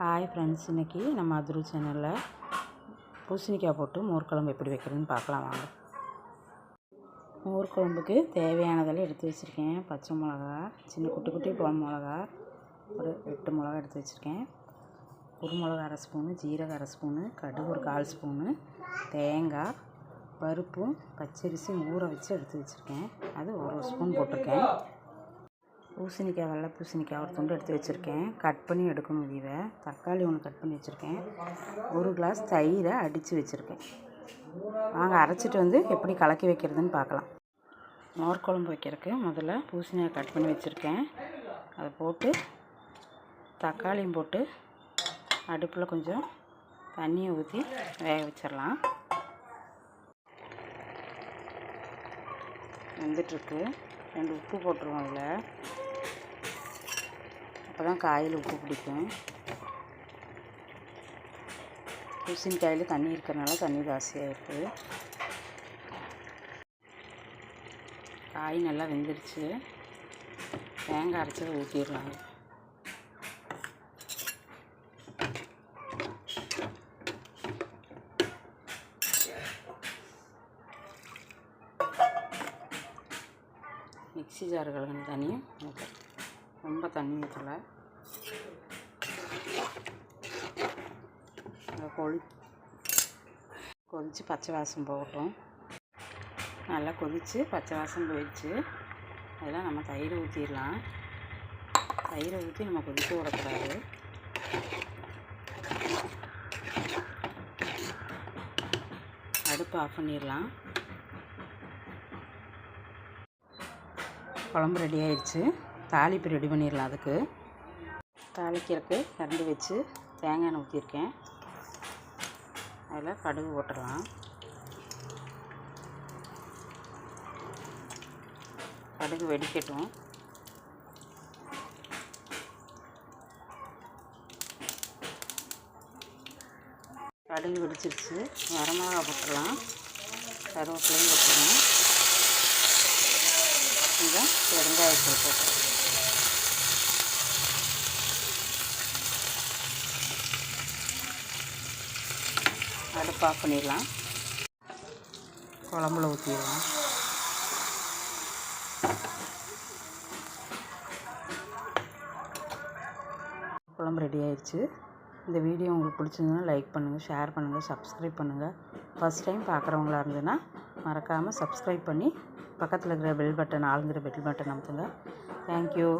Hi friends இன்றைக்கி நம்ம அதுரு சேனலில் பூசணிக்காய் போட்டு மோர்க்குழம்பு எப்படி வைக்கிறதுன்னு பார்க்கலாம் வாங்க. மோர்க்குழம்புக்கு தேவையானதெல்லாம் எடுத்து வச்சுருக்கேன். பச்சை மிளகா சின்ன குட்டி குட்டி பழம் மிளகா ஒரு எட்டு மிளகா எடுத்து வச்சுருக்கேன். குருமிளகா அரை ஸ்பூனு ஜீரகம் அரை ஸ்பூனு கடுகு ஒரு கால் ஸ்பூனு தேங்காய் பருப்பும் பச்சரிசியும் ஊற வச்சு எடுத்து வச்சுருக்கேன். அது ஒரு ஸ்பூன் போட்டிருக்கேன். பூசணிக்காய் வெள்ளை பூசணிக்காய் ஒரு துண்டு எடுத்து வச்சுருக்கேன். கட் பண்ணி எடுக்கணும் இதை தக்காளி ஒன்று கட் பண்ணி வச்சுருக்கேன். ஒரு கிளாஸ் தயிரை அடித்து வச்சுருக்கேன். வாங்க அரைச்சிட்டு வந்து எப்படி கலக்கி வைக்கிறதுன்னு பார்க்கலாம். மோர் குழம்பு வைக்கிறதுக்கு முதல்ல பூசணிக்காய் கட் பண்ணி வச்சுருக்கேன். அதை போட்டு தக்காளியும் போட்டு அடுப்பில் கொஞ்சம் தண்ணியை ஊற்றி வேக வச்சிடலாம் வெந்துட்டுருக்கு ரெண்டு உப்பு போட்டுருவோம் அதில் அப்போ தான் காயில் உப்பு பிடிக்கும். பூசணிக்காயில் தண்ணி இருக்கிறனால தண்ணி ஜாஸ்தியாக இருக்குது காய் நல்லா வெந்துருச்சு. தேங்காய் அரைச்சதை ஊற்றிடலாம் மிக்ஸி ஜார் கலந்த தண்ணியும் ஊற்றலாம் ரொம்ப தண்ணி ஊற்றலை அதை கொதி கொதித்து பச்சை வாசம் போகட்டும். நல்லா கொதித்து பச்சை வாசம் போயிடுச்சு. அதெல்லாம் நம்ம தயிர் ஊற்றிடலாம் தயிரை ஊற்றி நம்ம கொதிக்க விடக்கூடாது. அடுப்பு ஆஃப் பண்ணிடலாம். குழம்பு ரெடி ஆயிடுச்சு. தாளிப்பு ரெடி பண்ணிடலாம் அதுக்கு. தாளிக்கிறதுக்கு கரண்டி வச்சு தேங்காய் எண்ணெய் ஊற்றிருக்கேன் அதில் கடுகு போட்டுடலாம். கடுகு வெடிக்கட்டும். கடுகு வெடிச்சிருச்சு. வரமிளகா போட்டுடலாம். கருவேப்பிலையும் போட்டுடலாம். கொஞ்சம் பெருங்காயத்தூள் போட்டு. அடுப்பு ஆஃப் பண்ணிடலாம். குழம்புல ஊற்றிடலாம் குழம்பு ரெடி ஆயிடுச்சு. இந்த வீடியோ உங்களுக்கு பிடிச்சிருந்ததுன்னா லைக் பண்ணுங்கள் ஷேர் பண்ணுங்கள் சப்ஸ்கிரைப் பண்ணுங்கள் ஃபஸ்ட் டைம் பார்க்குறவங்களா இருந்ததுன்னா மறக்காமல் சப்ஸ்கிரைப் பண்ணி பக்கத்தில் இருக்கிற பெல் பட்டன் ஆளுங்கிற பெல் பட்டன் அமுத்துங்க. Thank you